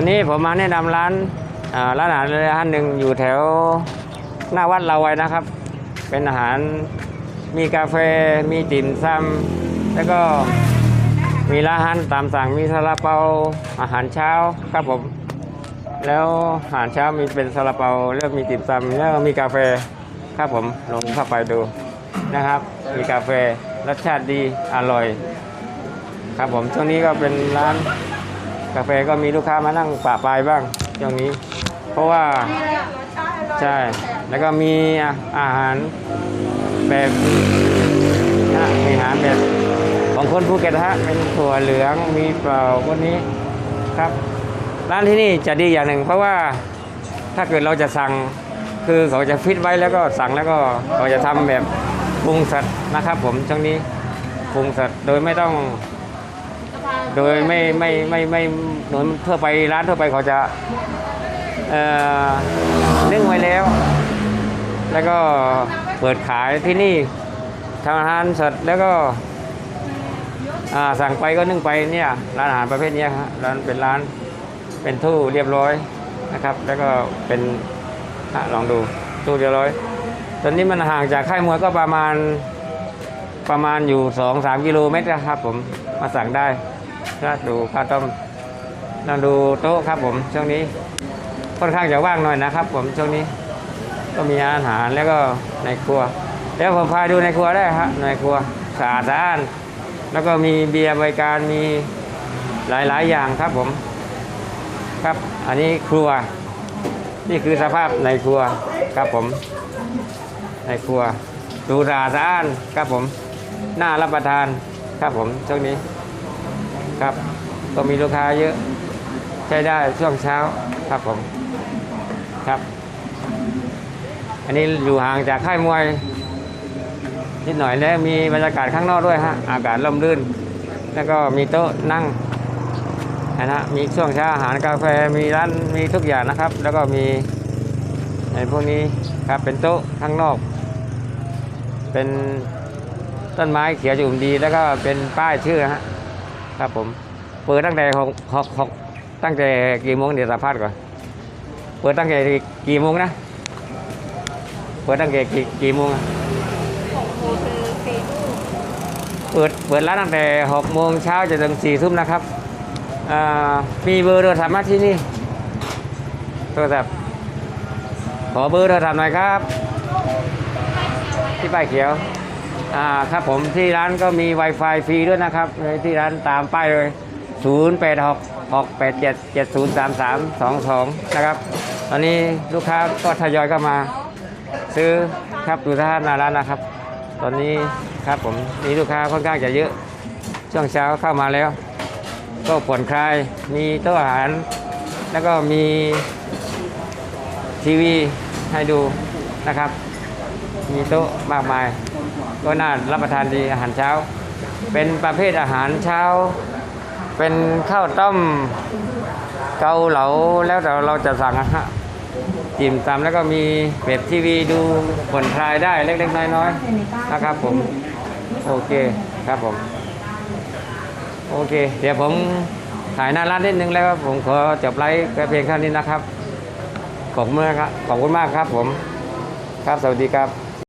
อนนี้ผมมาแนะนำร้านร้านอาหารร้านหนึ่งอยู่แถวหน้าวัดเราไว้นะครับ เป็นอาหารมีกาแฟมีติ่มซำแล้วก็มีร้านตามสั่งมีซาลาเปาอาหารเช้าครับผม แล้วอาหารเช้ามีเป็นซาลาเปาแล้วมีติ่มซำแล้วมีกาแฟครับผมลงเข้าไปดูนะครับ มีกาแฟรสชาติดีอร่อย ครับผมช่วงนี้ก็เป็นร้าน กาแฟก็มีลูกค้ามานั่งปะปลายบ้างช่วงนี้ เพราะว่าใช่ แล้วก็มีอาหารแบบนะมีอาหารแบบของคนภูเก็ตนะฮะเป็นถั่วเหลืองมีเปล่าพวกนี้ครับร้านที่นี่จะดีอย่างหนึ่ง เพราะว่าถ้าเกิดเราจะสั่งคือเขาจะฟิตไว้แล้วก็สั่งแล้วก็เขาจะทำแบบปรุงสัตว์นะครับ ผมช่วงนี้ปรุงสัตว์โดยไม่ต้อง โดยไม่ไม่ไม่ไม่เหมือนทั่วไปร้านทั่วไปเขาจะเอ่อนึ่งไว้แล้ว แล้วก็เปิดขายที่นี่ทำอาหารสดแล้วก็อ่าสั่งไปก็นึ่งไปเนี่ยร้านอาหารประเภทนี้ยฮะร้านเป็นร้านเป็นตู้เรียบร้อยนะครับ แล้วก็เป็นอลองดูตู้เรียบร้อย ตอนนี้มันห่างจากค่ายมวยก็ประมาณประมาณอยู่สองสามกิโลเมตรครับผมมาสั่งได้ ก็ดูข้าวต้มเราดูโต๊ะครับผมช่วงนี้ ค่อนข้างจะว่างหน่อยนะครับ ผมช่วงนี้ ก็มีอาหารแล้วก็ในครัว แล้วผมพาดูในครัวได้ฮะในครัวสะอาดสะอ้าน แล้วก็มีเบียร์บริการมีหลาย ๆ อย่างครับผม ครับอันนี้ครัว นี่คือสภาพในครัวครับผม ในครัวดูสะอาดสะอ้านครับผมน่ารับประทานครับผมช่วงนี้ ครับ ก็มีลูกค้าเยอะ ใช้ได้ช่วงเช้าครับผมครับ อันนี้อยู่ห่างจากค่ายมวยนิดหน่อยแล้วมีบรรยากาศข้างนอกด้วยฮะอากาศร่มรื่น แล้วก็มีโต๊ะนั่งนะฮะมีช่วงเช้าอาหารกาแฟมีร้านมีทุกอย่างนะครับ แล้วก็มีในพวกนี้ครับเป็นโต๊ะข้างนอก เป็นต้นไม้เขียวจุ่มดีแล้วก็เป็นป้ายชื่อฮะ ครับผม เปิดตั้งแต่หกหกหกตั้งแต่กี่โมงเดี๋ยวสัมภาษณ์ก่อน เปิดตั้งแต่กี่โมงนะ เปิดตั้งแต่กี่กี่โมงอะเปิดเปิดร้านตั้งแต่หกโมงเช้าจนถึงสี่ทุ่มนะครับอ่ามีเบอร์โทรศัพท์ไหมาที่นี่โทรศัพท์ขอเบอร์โทรศัพท์หน่อยครับ ที่ป้ายเขียว อ่าครับผมที่ร้านก็มี Wi-Fi ฟรีด้วยนะครับในที่ร้านตามป้ายเลย 0 8 6 6 8 7 7 0 3 3 2 2 นะครับ ตอนนี้ลูกค้าก็ทยอยเข้ามา ซื้อครับดูท่าหน้าร้านนะครับ ตอนนี้ครับผมมีลูกค้าค่อนข้างจะเยอะ ช่วงเช้าเข้ามาแล้ว ก็ผ่อนคลายมีโต๊ะอาหาร แล้วก็มีทีวีให้ดูนะครับ มีโต๊ะมากมาย ก็น่ารับประทานดีอาหารเช้า เป็นประเภทอาหารเช้า เป็นข้าวต้มเกาเหลาแล้วแต่เราจะสั่งนะฮะจิ้มตามแล้วก็มีเว็บทีวีดูผ่อนคลายได้เล็กๆน้อยๆนะครับผม โอเคครับผม โอเค เดี๋ยวผมถ่ายหน้าร้านนิดนึงแล้วก็ผมขอจบไลฟ์แค่เพียงเท่านี้นะครับขอบคุณมากครับขอบคุณมากครับผม ครับสวัสดีครับ